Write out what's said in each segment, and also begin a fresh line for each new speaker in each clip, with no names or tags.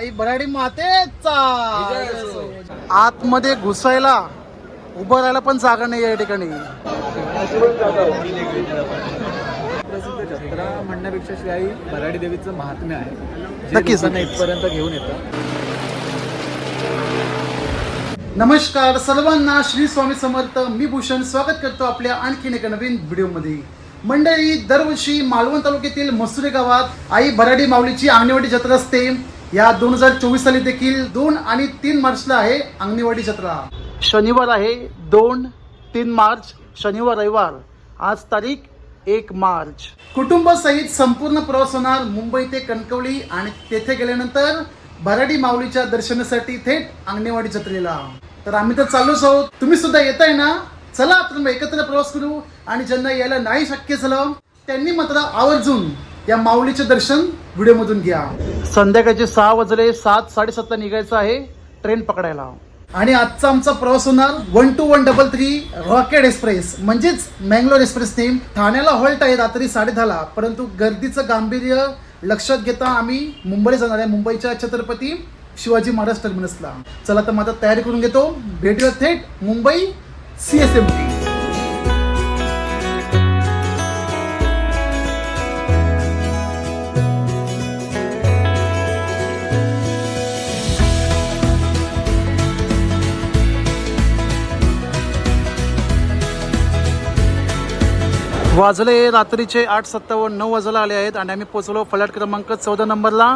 आई बराडी मातेचा आतमध्ये घुसायला उभं राहायला पण जागा नाही या ठिकाणी.
प्रसिद्ध जत्रा म्हणण्यापेक्षा शिवाय बराडी देवीचं महात्म्य आहे.
नक्कीच.
इथपर्यंत घेऊन येतं
नमस्कार सर्वांना श्री स्वामी समर्थ मी भूषण स्वागत करतो आपल्या आणखीन एका नवीन व्हिडिओमध्ये. मंडळी दरवर्षी मालवण तालुक्यातील मसुरे गावात आई भराडी माऊलीची अंगणेवाडी जत्रा असते. या दोन हजार चोवीस साली देखील दोन आणि तीन मार्चला आहे अंगणेवाडी जत्रा. शनिवार आहे दोन तीन मार्च शनिवार रविवार. आज तारीख एक मार्च. कुटुंबासहित संपूर्ण प्रवास होणार मुंबई ते कणकवली आणि तेथे गेल्यानंतर भराडी माऊलीच्या दर्शनासाठी थेट अंगणेवाडी जत्रेला. तर आम्ही तर चाललोच आहोत. तुम्ही सुद्धा येत आहे ना? चला तर मग एकत्र प्रवास करू आणि ज्यांना यायला नाही शक्य झालं त्यांनी मात्र आवर्जून या माऊलीचे दर्शन व्हिडिओमधून घ्या. संध्याकाळचे सहा वाजले सात साडेसातला निघायचं आहे. ट्रेन पकडायला. आणि आजचा आमचा प्रवास होणार one two one double three rocket express म्हणजेच मँगलोर एक्सप्रेसने ठाण्याला हॉल्ट आहे रात्री साडे दहाला परंतु गर्दीचं गांभीर्य लक्षात घेता आम्ही मुंबईला जाणार आहे मुंबईच्या छत्रपती शिवाजी महाराज टर्मिनसला चला तर माझा तयारी करून घेतो. भेटूया थेट Mumbai C S M T वाजले रात्रीचे आठ सत्तावन्न नऊ वाजायला आले आहेत आणि आम्ही पोहोचलो फ्लॅट क्रमांक चौदा नंबरला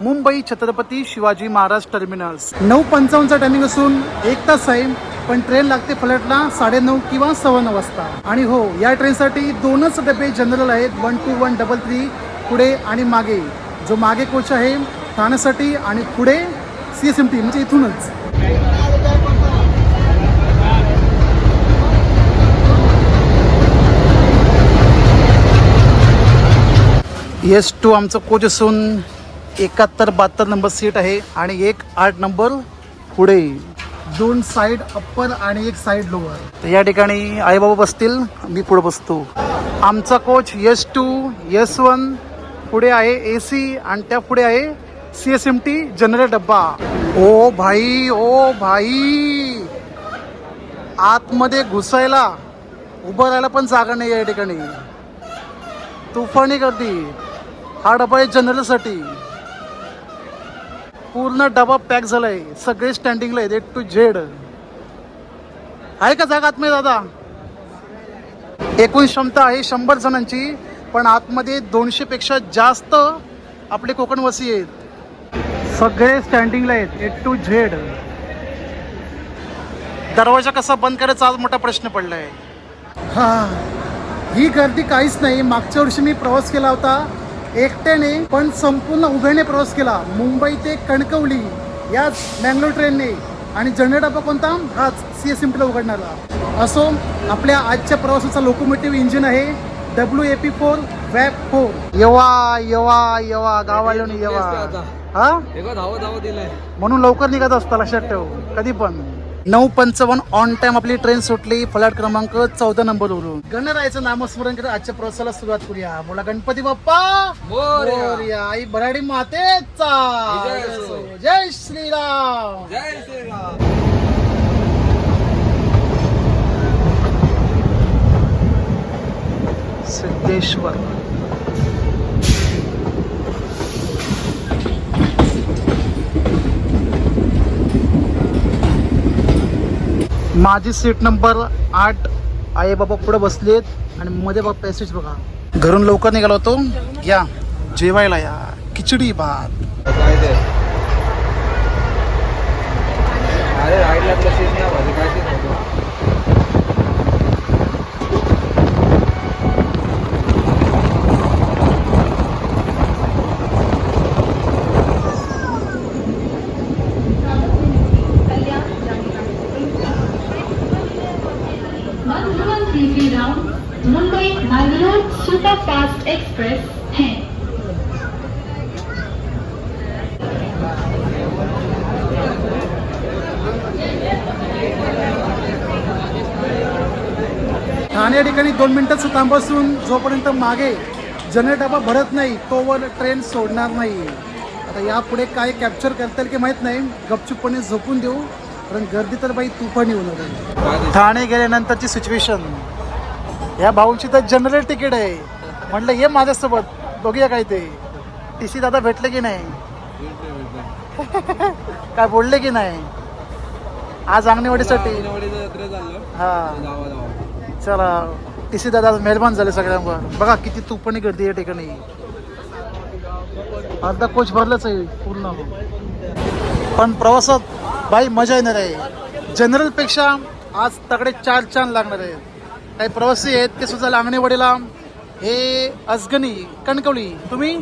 मुंबई छत्रपती शिवाजी महाराज टर्मिनस नऊ पंचावन्नचा टायमिंग असून एक तास आहे पण ट्रेन लागते फ्लॅटला साडेनऊ किंवा सव्वा नऊ वाजता. आणि हो या ट्रेनसाठी दोनच डबे जनरल आहेत one two one double three पुढे आणि मागे. जो मागे कोच आहे ठाण्यासाठी आणि पुढे सी एस एम टी म्हणजे इथूनच. एस टू आमचं कोच असून एकाहत्तर बहात्तर नंबर सीट आहे आणि एक आठ नंबर पुढे. दोन साईड अप्पर आणि एक साईड लोअर तर या ठिकाणी आईबाबा बसतील मी पुढे बसतो. आमचा coach S two S one पुढे आहे ए सी आणि त्या पुढे आहे C S M T general डब्बा. ओ भाई ओ भाई. आतमध्ये घुसायला उभं राहायला पण जागा नाही या ठिकाणी. तुफानी गर्दी. हा डबा आहे जनरलसाठी. पूर्ण डबा पॅक झालाय. सगळे स्टँडिंगला आहेत एट टू झेड आहे का जागा आतमध्ये दादा? एकूण क्षमता आहे शंभर जणांची पण आतमध्ये दोनशे पेक्षा जास्त आपले कोकणवासी आहेत. सगळे स्टँडिंगला आहेत एट टू झेड दरवाजा कसा बंद करायचा आज मोठा प्रश्न पडलाय. हा ही गर्दी काहीच नाही. मागच्या वर्षी मी प्रवास केला होता. एकट्याने पण संपूर्ण उभ्याने प्रवास केला. मुंबई ते कणकवली याच मँगलोर ट्रेनने आणि जनरल डबा कोणता? हाच सी एस एम टीला उघडणारा. असो आपल्या आजच्या प्रवासाचा लोकोमोटिव्ह इंजिन आहे डब्ल्यू ए पी फोर वॅप फोर येवा येवा येवा गावाला येवा. हा?
एका धावा धावा दिलाय
म्हणून लवकर निघत असता लक्षात ठेव. कधी पण. नऊ पंचावन्न ऑन टाइम आपली ट्रेन सुटली. फ्लॅट क्रमांक चौदा नंबरवरून गणरायाचं नामस्मरण करत आजच्या प्रवासाला सुरुवात करूया. बोला गणपती बाप्पा
मोरया.
आई बराडी मातेचा. जय श्रीराम
जय श्रीराम
सिद्धेश्वर. माझी सीट नंबर आठ आई बाबा पुढे बसलेत आणि मध्ये बघ पॅसेज बघा. घरून लवकर निघालो होतो. या जेवायला या. खिचडी भात.
काय ते अरे राईडला तशीच ना भाजी काय ते नव्हतं
round Mumbai Mangalore super fast express है
ठाणे या ठिकाणी दोन मिनिटाचं थांबसून जोपर्यंत मागे जनरल डबा भरत नाही तोवर ट्रेन सोडणार नाही. आता यापुढे काय कॅप्चर करता येईल की माहीत नाही. गपचूपपणे झोपून देऊ. कारण गर्दी तर बाई तुफानी होणार आहे ठाणे गेल्यानंतरची सिच्युएशन या भाऊंची तर जनरल तिकीट आहे. म्हटलं ये माझ्यासोबत. बघूया काय ते. टी सी दादा भेटले की नाही? काय बोलले की नाही? आज अंगणवाडीसाठी. हा. चला टी सी दादा मेहरबान झाले सगळ्यांवर. बघा किती तुपणी गर्दी या ठिकाणी. अर्धा कोच भरलाच आहे पूर्ण. पण प्रवासात बाई मजा येणार आहे. जनरलपेक्षा आज तगडे चार चांद लागणार आहेत. काही प्रवासी आहेत ते सुद्धा लांगणेवाडीला हे अजगणी कणकवली. तुम्ही?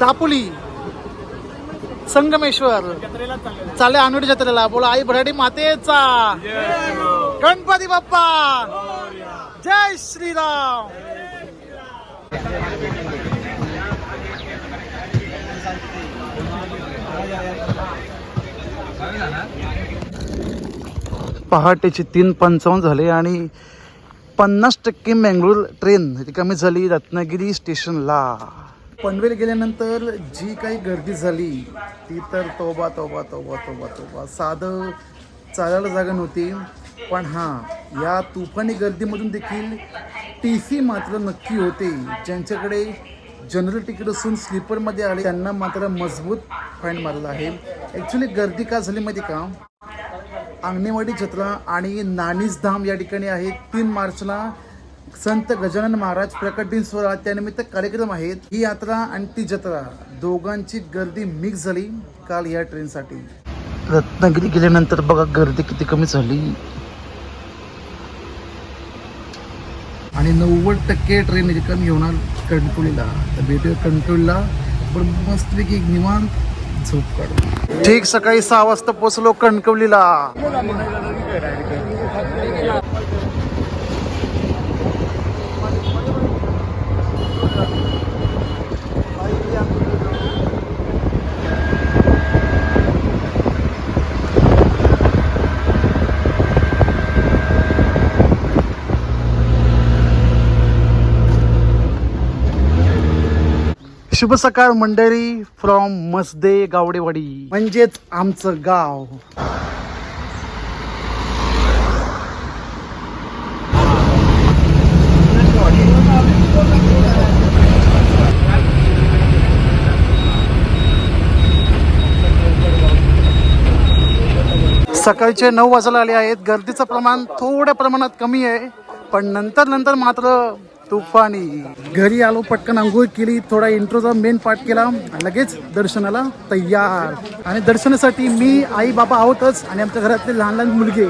दापोली. संगमेश्वर. चाले आनवडी जत्रेला. बोला आई भराडी मातेचा. गणपती बाप्पा. जय श्रीराम. पहाटेचे तीन पंचावन्न झाले आणि पन्नास टक्के मंगळूर ट्रेन ती कमी झाली रत्नागिरी स्टेशनला. पनवेल गेल्यानंतर जी काही गर्दी झाली ती तर तोबा तोबा तोबा तोबा तोबा. साधं चालायला जागा नव्हती. पण हां या तुफानी गर्दीमधून देखील टी सी मात्र नक्की होते. ज्यांच्याकडे जनरल तिकीट असून स्लीपरमध्ये आले त्यांना मात्र मजबूत फाईन मारला आहे. ॲक्च्युली गर्दी का झाली माहिती का? अंगणेवाडी जत्रा आणि नानीज धाम या ठिकाणी आहे. तीन मार्चला संत गजानन महाराज प्रकट दिन सोहळा त्यानिमित्त कार्यक्रम आहेत. ही यात्रा आणि ती जत्रा दोघांची गर्दी मिक्स झाली काल या ट्रेनसाठी रत्नागिरी गेल्यानंतर बघा गर्दी किती कमी झाली. आणि नव्वद टक्के ट्रेन रिकामी होणार कणकवलीला. तर भेटूया कणकवलीला. पण मस्तपैकी निवांत झोप काढू. ठीक सकाळी सहा वाजता पोचलो कणकवलीला. शुभ सकाळ मंडळी फ्रॉम मसदे गावडेवाडी. म्हणजेच आमचं गाव. सकाळचे नऊ वाजायला आले आहेत. गर्दीचं प्रमाण थोड्या प्रमाणात कमी आहे. पण नंतर नंतर मात्र तुफानी. घरी आलो पटकन आंघोळ केली थोडा इंट्रोचा मेन पाठ केला लगेच दर्शनाला तयार. आणि दर्शनासाठी मी आई बाबा आहोतच आणि आमच्या घरातले लहान लहान मुलगे.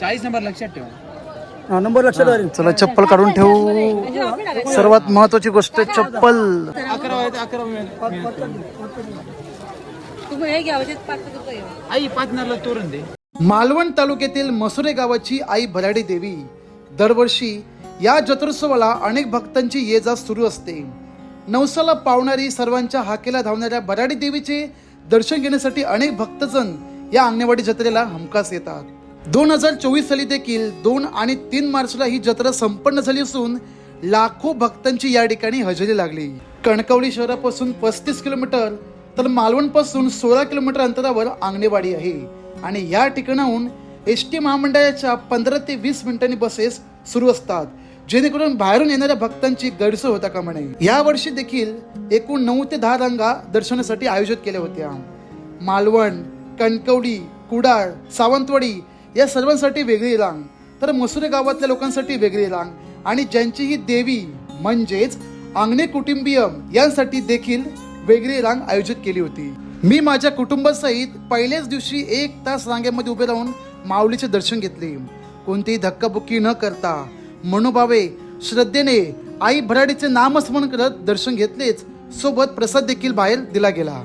चाळीस नंबर लक्षात ठेवा.
नंबर लक्षात आले.
चला चप्पल काढून ठेवू. सर्वात महत्वाची गोष्ट चप्पल.
अकरा वाजता अकरा
तुम्ही हे घ्या म्हणजे पाच रुपये
आई पाचनारला तोरण दे.
मालवण तालुक्यातील मसुरे गावाची आई भराडी देवी दरवर्षी या जत्रोत्सवाला अनेक भक्तांची ये जा सुरू असते. नवसाला पावणारी सर्वांच्या हाकेला धावणाऱ्या भराडी देवीचे दर्शन घेण्यासाठी अनेक भक्तजण या अंगणवाडी जत्रेला हमखास येतात. दोन हजार चोवीस साली देखील दोन आणि तीन मार्चला ही जत्रा संपन्न झाली असून लाखो भक्तांची या ठिकाणी हजेरी लागली. कणकवली शहरापासून पस्तीस किलोमीटर तर मालवणपासून सोळा किलोमीटर अंतरावर आंगणेवाडी आहे. आणि या ठिकाणाहून एस टी महामंडळाच्या पंधरा ते वीस मिनिटांनी बसेस सुरू असतात जेणेकरून बाहेरून येणाऱ्या भक्तांची गैरसोय होता का म्हणे या वर्षी देखील एकूण नऊ ते दहा रांगा दर्शनासाठी आयोजित केल्या होत्या. मालवण कणकवडी कुडाळ सावंतवाडी या सर्वांसाठी वेगळी रांग तर मसुरे गावातल्या लोकांसाठी वेगळी रांग आणि ज्यांची ही देवी म्हणजेच आंगणे कुटुंबियम यांसाठी देखील वेगळी रांग आयोजित केली होती. मी माझ्या कुटुंबासहित पहिल्याच दिवशी एक तास रांगेमध्ये उभे राहून माऊलीचे दर्शन घेतले. कोणतीही धक्काबुक्की न करता मनोभावे श्रद्धेने आई भराडीचे नामस्मरण करत दर्शन घेतलेच सोबत प्रसाद देखील बाहेर दिला गेला.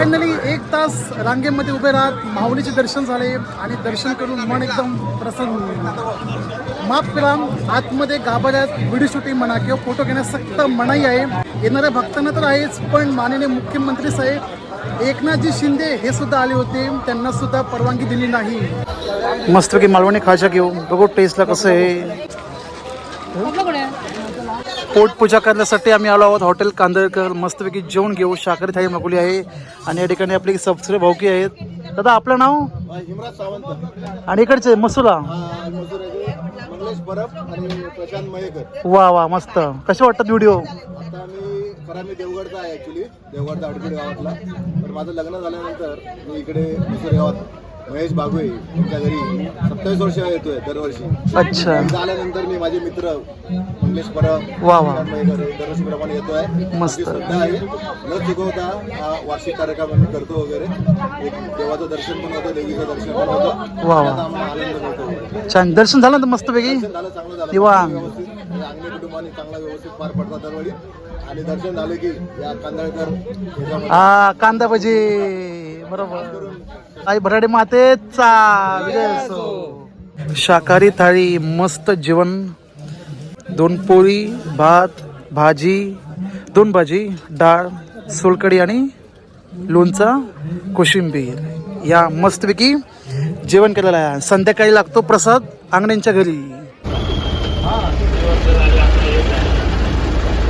फायनली एक तास रांगेमध्ये उभे राहत माऊलीचे दर्शन झाले आणि दर्शन करून मन एकदम प्रसन्न माफ करा आतमध्ये गाभाऱ्यात व्हिडिओ शूटिंग म्हणा किंवा फोटो घेण्यास सक्त मनाई आहे. येणाऱ्या भक्तांना तर आहेच पण माननीय मुख्यमंत्री साहेब एकनाथजी शिंदे हे सुद्धा आले होते. त्यांना सुद्धा परवानगी दिली नाही. मस्तपैकी मालवणी खाजा घेऊ. बघू टेस्टला कसं आहे. पोटपूजा करण्यासाठी आम्ही आलो आहोत. हॉटेल कांदळकर मस्तपैकी जेवण घेऊ. शाकाहारी थाळी मागवली आहे. आणि या ठिकाणी आपली सबस्क्राईब भाऊकी आहेत. दादा आपलं नाव?
हिमराज सावंत.
आणि इकडचे मसुला? वा वा मस्त. कसे वाटतात व्हिडिओ
खरा मी देवगडचा आहे ऍक्च्युली देवगडचा अडखेड गावातला. पण माझं लग्न झाल्यानंतर मी इकडे मसूर गावात महेश बागुळे यांच्या घरी सत्तावीस वर्ष येतोय दरवर्षी.
अच्छा.
एकदा आल्यानंतर मी माझे मित्र मंगलेश परब
वा वा.
दरवर्षी प्रमाणे येतोय.
मस्त.
श्रद्धा आहे. न चुकवता हा वार्षिक कार्यक्रम आम्ही करतो वगैरे. एक देवाचं दर्शन पण होतं देवीचं दर्शन पण होतं.
वा
आम्हाला आनंद मिळतो.
छान. दर्शन झालं ना मस्तपैकी
दर्शन झालं चांगलं झालं.
निवांत.
व्यवस्थित. कुटुंबाने चांगला व्यवस्थित पार पडतात दरवेळी आणि दर्शन झालं की या कांदळकर याच्यामध्ये
हा कांदा भजी. बरोबर. आई भराडे मातेचा विजय असो शाकाहारी थाळी मस्त जेवण. दोन पोळी भात भाजी. दोन भाजी डाळ सोलकडी आणि लोणचा कोशिंबीर. या मस्तपैकी जेवण केलेलं आहे. संध्याकाळी लागतो प्रसाद आंगण्यांच्या घरी.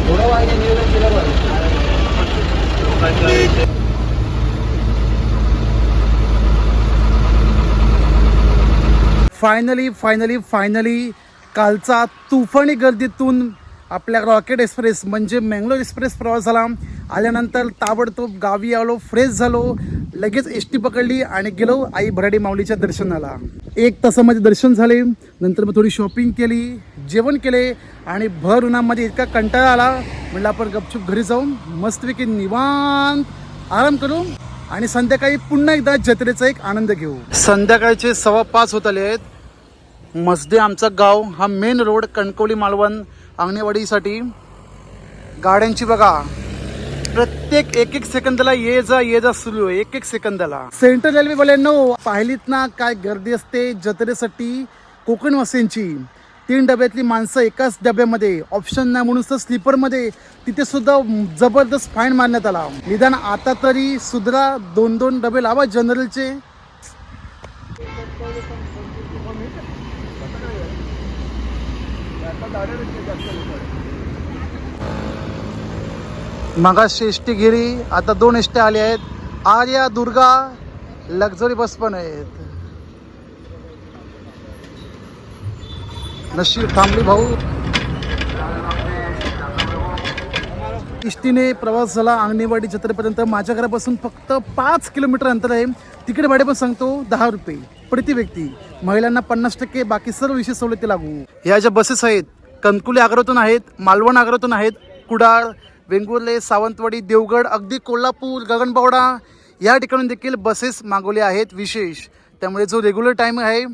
थोडं वागे नियोजन केलं बरं
फायनली फायनली फायनली कालचा तुफानी गर्दीतून आपल्या रॉकेट एक्सप्रेस म्हणजे मँगलोर एक्सप्रेस प्रवास झाला. आल्यानंतर ताबडतोब गावी आलो फ्रेश झालो लगेच एस टी पकडली आणि गेलो आई भराडी माऊलीच्या दर्शनाला. एक तासामध्ये दर्शन झाले नंतर मग थोडी शॉपिंग केली जेवण केले आणि भर उन्हामध्ये इतका कंटाळा आला म्हणलं आपण गपचूप घरी जाऊन मस्तपैकी निवांत आराम करू आणि संध्याकाळी पुन्हा एकदा जत्रेचा एक आनंद घेऊ. संध्याकाळचे सव्वा पाच होत आले आहेत. मसदे आमचा गाव हा मेन रोड कणकवली मालवण अंगणेवाडीसाठी. गाड्यांची बघा प्रत्येक एक एक सेकंदाला ये जा ये जा सुरू आहे एक एक सेकंदाला. सेंट्रल रेल्वे वाल्यांनो पाहिलीत ना काय गर्दी असते जत्रेसाठी कोकणवासींची तीन डब्यातली माणसं एकाच डब्यामध्ये ऑप्शन नाही म्हणून तर स्लीपरमध्ये तिथे सुद्धा जबरदस्त फाईन मारण्यात आला. निदान आता तरी सुधरा दोन दोन डबे लावा जनरलचे मगाशी एसटी गिरी आता दोन एसटी आल्या आहेत. आर्या दुर्गा लक्झरी बस पण आहेत. नशीब थांबली भाऊ. इष्टीने प्रवास झाला. अंगणेवाडी जत्रेपर्यंत माझ्या घरापासून फक्त पाच किलोमीटर अंतर आहे. तिकडे भाडे पण सांगतो दहा रुपये. प्रति व्यक्ती. महिलांना पन्नास टक्के बाकी सर्व विशेष सवलती लागू. या ज्या बसेस आहेत कणकुले आग्रातून आहेत मालवण आग्रातून आहेत कुडाळ वेंगुर्ले सावंतवाडी देवगड अगदी कोल्हापूर गगनबावडा या ठिकाणून देखील बसेस मागवल्या आहेत विशेष. त्यामुळे जो रेग्युलर टाईम आहे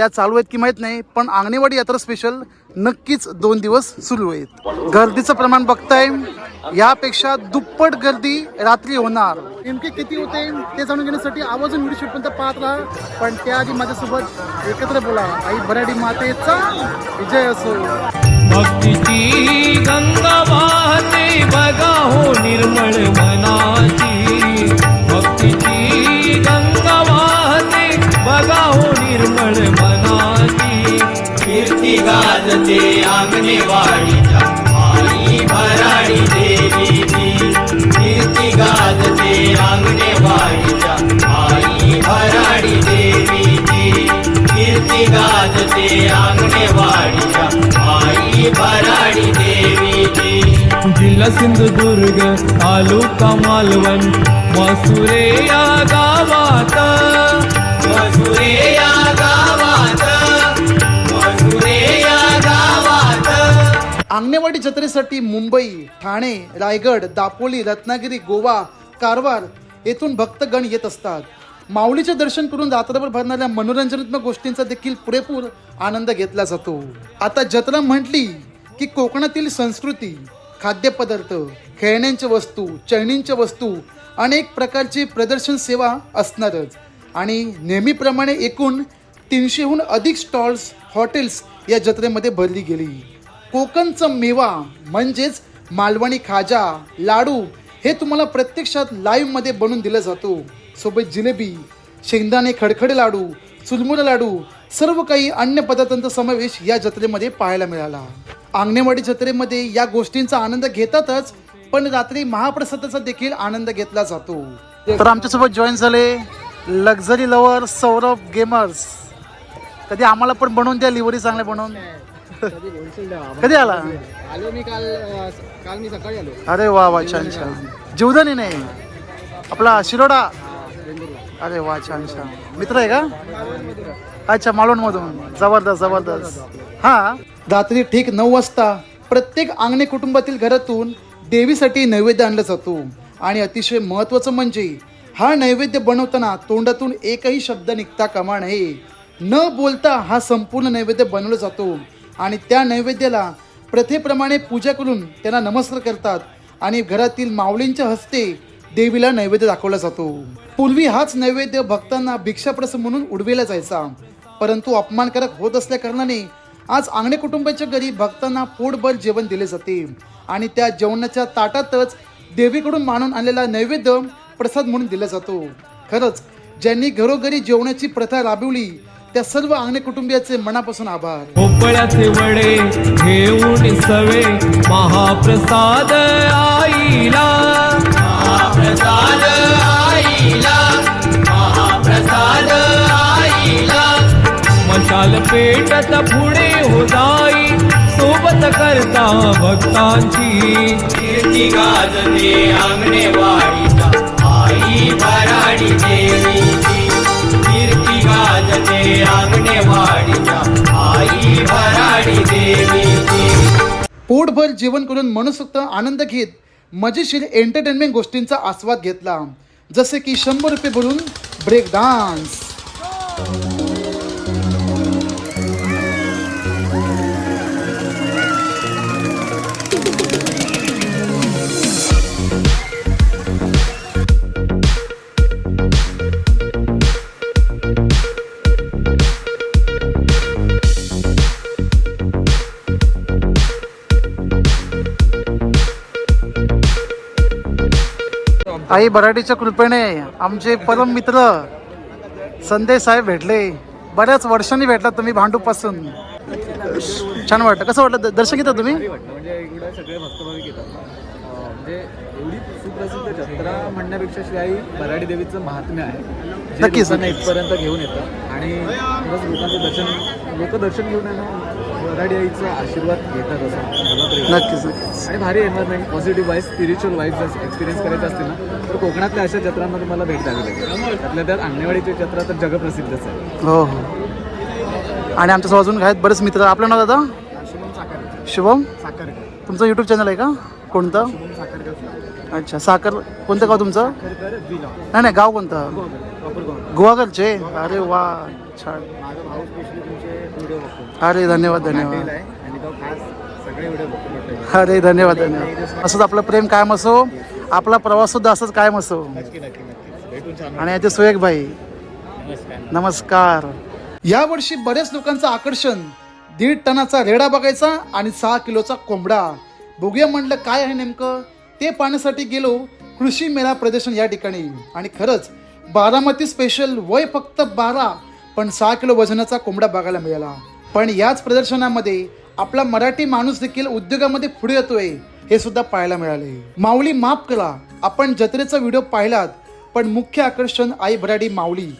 त्या चालू आहेत की माहीत नाही पण अंगणेवाडी यात्रा स्पेशल नक्कीच दोन दिवस सुरू आहेत. गर्दीचं प्रमाण बघताय यापेक्षा दुप्पट गर्दी रात्री होणार. नेमके किती होते ते जाणून घेण्यासाठी आवर्जून व्हिडिओ शूट पर्यंत पाहत राहा. पण त्याआधी माझ्यासोबत एकत्र बोला आई भराडी मातेचा विजय असो.
भक्तीची गंगा वाहते बघा हो निर्मळ मनाची. अंगणे आई भराडी कीर्ती गाजते अंगणे आई भराडी देवीची कीर्ती गाजते अंगणे आई भराडी देवीची जिल्हा सिंधुदुर्ग तालुका मालवण मसुरे या गावात.
अंगणेवाडी जत्रेसाठी मुंबई ठाणे रायगड दापोली रत्नागिरी गोवा कारवार येथून भक्तगण येत असतात. माऊलीचे दर्शन करून रात्रभर भरणाऱ्या मनोरंजनात्मक गोष्टींचा देखील पुरेपूर आनंद घेतला जातो. आता जत्रा म्हटली की कोकणातील संस्कृती खाद्यपदार्थ खेळण्यांच्या वस्तू चैनींच्या वस्तू अनेक प्रकारची प्रदर्शन सेवा असणारच. आणि नेहमीप्रमाणे एकूण तीनशेहून अधिक स्टॉल्स हॉटेल्स या जत्रेमध्ये भरली गेली. कोकणचं मेवा म्हणजेच मालवणी खाजा लाडू हे तुम्हाला प्रत्यक्षात लाईव्हमध्ये बनवून दिलं जातो. सोबत जिलेबी शेंगदाणे खडखडे लाडू चुलमुरा लाडू सर्व काही अन्य पदार्थांचा समावेश या जत्रेमध्ये पाहायला मिळाला. आंगणेवाडी जत्रेमध्ये या गोष्टींचा आनंद घेतातच पण रात्री महाप्रसादाचा देखील आनंद घेतला जातो. तर आमच्यासोबत जॉईन झाले लक्झरी लवर सौरभ गेमर्स कधी आम्हाला पण बनवून द्या लिव्हरी चांगले बनवून.
कधी
आला?
आलो मी काल काल मी सकाळी आलो.
अरे वा वा छान छान. जीवदानी नाही. आपला शिरोडा? अरे वा छान छान. मित्र आहे का? अच्छा मालवण मधून जबरदस्त जबरदस्त. हा. रात्री ठीक नऊ वाजता प्रत्येक आंगणे कुटुंबातील घरातून देवीसाठी नैवेद्य आणला जातो. आणि अतिशय महत्वाचं म्हणजे हा नैवेद्य बनवताना तोंडातून एकही शब्द निघता कामा नये. न बोलता हा संपूर्ण नैवेद्य बनवला जातो. आणि त्या नैवेद्याला प्रथेप्रमाणे पूजा करून त्यांना नमस्कार करतात. आणि घरातील माऊलींच्या हस्ते देवीला नैवेद्य दाखवला जातो. पूर्वी हाच नैवेद्य भक्तांना भिक्षाप्रसंग म्हणून उडविला जायचा. परंतु अपमानकारक होत असल्या कारणाने आज आंगणे कुटुंबाच्या घरी भक्तांना पोटभर जेवण दिले जाते. आणि त्या जेवणाच्या ताटातच देवीकडून मानून आणलेला नैवेद्य प्रसाद म्हणून दिला जातो. खरंच ज्यांनी घरोघरी जेवणाची प्रथा राबवली त्या सर्व आंगणे कुटुंबियाचे मनापासून आभार.
भोपळ्याचे वडे घेऊन सवे महाप्रसाद आईला. महाप्रसाद आईला महाप्रसाद आईला. मशाल पेटत पुढे हो जाई सोबत करता भक्तांची. कीर्ती गाजते अंगणे वाडीचा आई भराडी कीर्ती गाजते आई भराडी देवीची.
पोटभर जेवण करून मनसुक्त आनंद घेत मजेशीर एंटरटेनमेंट गोष्टींचा आस्वाद घेतला. जसे की शंभर रुपये भरून ब्रेक डान्स आई बराडीच्या कृपेने आमचे परम मित्र संदेश साहेब भेटले. बऱ्याच वर्षांनी भेटला तुम्ही भांडूपासून छान वाटलं. कसं वाटलं? दर्शन घेता तुम्ही?
म्हणजे इकडे सगळे भक्तभाविक येतात म्हणजे एवढी सुप्रसिद्ध जत्रा म्हणण्यापेक्षा शिवाय बराडी देवीचं महात्म्य आहे.
नक्कीच.
इथपर्यंत घेऊन येतं आणि खरंच लोकांचं दर्शन लोक दर्शन घेऊन येणं आईचा आशीर्वाद घेतात असं.
नक्कीच नक्कीच.
आणि भारी environment positive wise spiritual wise जर एक्सपिरियन्स करायचं असतील ना तर कोकणातल्या अशा जत्रांना तुम्हाला भेट द्यावी लागेल. त्यातल्या त्यात अंगणेवाडीची जत्रा तर जगप्रसिद्धच आहे
हो हो. आणि आमच्या अजून आहेत बरेच मित्र. आपलं नाव दादा?
शुभम साखर
शुभम?
साखरकर.
तुमचं यूट्यूब चॅनल आहे का? कोणतं?
शुभम साखरकर
अच्छा साखर कोणतं गाव तुमचं?
साखरकर
नाही नाही गाव कोणतं?
प्रॉपर गोवा
गोवाकडचे अरे वा छान.
माझा भाऊ स्पेशली तुमचे व्हिडिओ बघतो
अरे धन्यवाद धन्यवाद.
आहे आणि तो खास सगळे व्हिडिओ बघतो मोठे.
अरे धन्यवाद धन्यवाद. असंच आपलं प्रेम कायम असो आपला प्रवास सुद्धा असंच कायम असो.
नक्की नक्की नक्की. भेटून छान
आणि याचे सुयोग भाई
नमस्कार.
यावर्षी बऱ्याच लोकांचं आकर्षण दीड टनाचा रेडा बघायचा आणि सहा किलोचा कोंबडा. बघूया म्हणलं काय आहे नेमकं? ते पाहण्यासाठी गेलो कृषी मेळा प्रदर्शन या ठिकाणी. आणि खरंच बारामती स्पेशल वय फक्त बारा पण सहा किलो वजनाचा कोंबडा बघायला मिळाला. पण याच प्रदर्शनामध्ये आपला मराठी माणूस देखील उद्योगामध्ये पुढे येतोय हे सुद्धा पाहायला मिळाले. माऊली माफ करा आपण जत्रेचा व्हिडिओ पाहिलात पण मुख्य आकर्षण आई भराडी माऊली.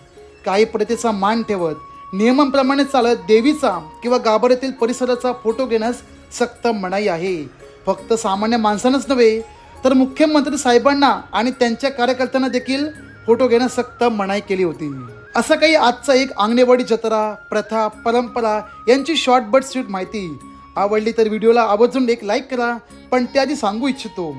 काही प्रथेचा मान ठेवत नियमांप्रमाणे चालत देवीचा किंवा गाभाऱ्यातील परिसराचा फोटो घेण्यास सक्त मनाई आहे. फक्त सामान्य माणसांनाच नव्हे तर मुख्यमंत्री साहेबांना आणि त्यांच्या कार्यकर्त्यांना देखील फोटो घेण्यास सक्त मनाई केली होती. असं काही आजचा एक आंगणेवाडी जत्रा प्रथा परंपरा यांची शॉर्ट बट स्वीट माहिती. आवडली तर व्हिडिओला आवर्जून एक लाईक करा पण त्याआधी सांगू इच्छितो.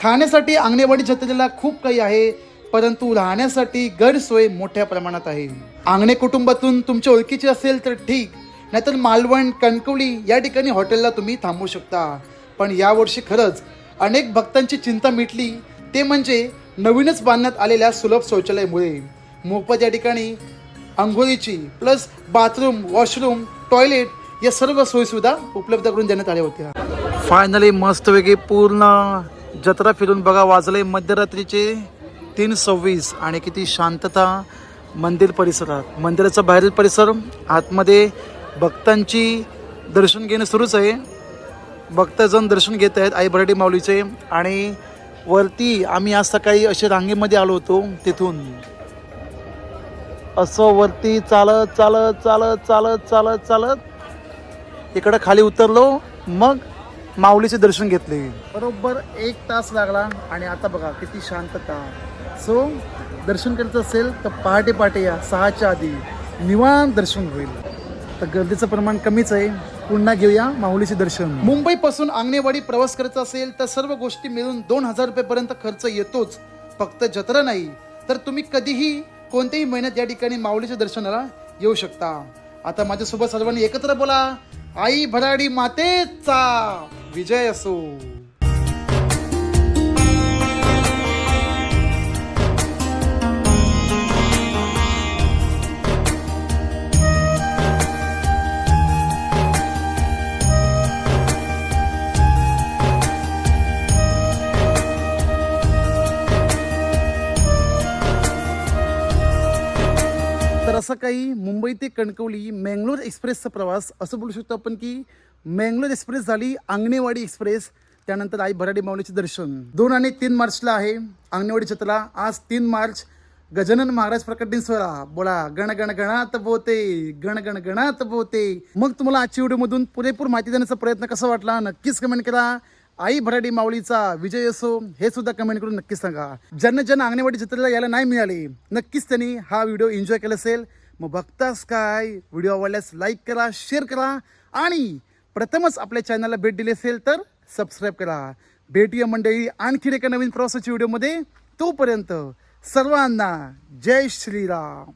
खाण्यासाठी आंगणेवाडी जत्रेला खूप काही आहे परंतु राहण्यासाठी गैरसोय मोठ्या प्रमाणात आहे. आंगणे कुटुंबातून तुमच्या ओळखीचे असेल तर ठीक नाहीतर मालवण कणकवली या ठिकाणी हॉटेलला तुम्ही थांबू शकता. पण यावर्षी खरंच अनेक भक्तांची चिंता मिटली ते म्हणजे नवीनच बांधण्यात आलेल्या सुलभ शौचालयामुळे मोफत या ठिकाणी आंघोळीची प्लस बाथरूम वॉशरूम टॉयलेट या सर्व सोयीसुविधा उपलब्ध करून देण्यात आल्या होत्या. फायनली मस्तपैकी पूर्ण जत्रा फिरून बघा. वाजले मध्यरात्रीचे तीन सव्वीस आणि किती शांतता मंदिर परिसरात. मंदिराचा बाहेरील परिसर आतमध्ये भक्तांची दर्शन घेणं सुरूच आहे. भक्तजण दर्शन घेत आहेत आई बराडी माऊलीचे. आणि वरती आम्ही आज सकाळी असे रांगेमध्ये आलो होतो तिथून. असं वरती चालत चालत चालत चालत चालत चालत इकडं खाली उतरलो मग माऊलीचे दर्शन घेतले. बरोबर एक तास लागला आणि आता बघा किती शांतता. सो दर्शन करायचं असेल तर पहाटे पहाटे या सहाच्या आधी निवांत दर्शन होईल. तर गर्दीचं प्रमाण कमीच आहे. पुन्हा घेऊया माऊलीचे दर्शन. मुंबईपासून आंगणेवाडी प्रवास करायचा असेल तर सर्व गोष्टी मिळून दोन हजार रुपयेपर्यंत खर्च येतोच. फक्त जत्रा नाही तर तुम्ही कधीही कोणत्याही महिन्यात या ठिकाणी माऊलीच्या दर्शनाला येऊ शकता. आता माझ्यासोबत सर्वांनी एकत्र बोला. आई भराडी मातेचा विजय असो. तर असं काही मुंबई ते कणकवली मँगलोर एक्सप्रेसचा प्रवास असं बोलू शकतो आपण की मँगलोर एक्सप्रेस झाली आंगणेवाडी एक्सप्रेस त्यानंतर आई भराडी माऊलीचे दर्शन. दोन आणि तीन मार्चला आहे आंगणेवाडी जत्रा आज तीन मार्च गजानन महाराज प्रकट दिन सोहळा. बोला गण गण गणात बोते गण गण गणात बोते मग तुम्हाला आजच्या व्हिडिओमधून पुरेपूर माहिती देण्याचा प्रयत्न कसा वाटला? नक्कीच कमेंट करा. आई भराडी माऊलीचा विजय असो हे सुद्धा कमेंट करून नक्कीच सांगा. ज्यांना ज्यांना अंगणवाडी जत्रेला यायला नाही मिळाले नक्कीच त्यांनी हा व्हिडिओ एन्जॉय केला असेल. मग बघताच काय व्हिडिओ आवडल्यास लाईक करा शेअर करा आणि प्रथमच आपल्या चॅनलला भेट दिली असेल तर सबस्क्राईब करा. भेटूया मंडळी आणखीन एका नवीन प्रवासाच्या व्हिडिओमध्ये तोपर्यंत सर्वांना जय श्रीराम.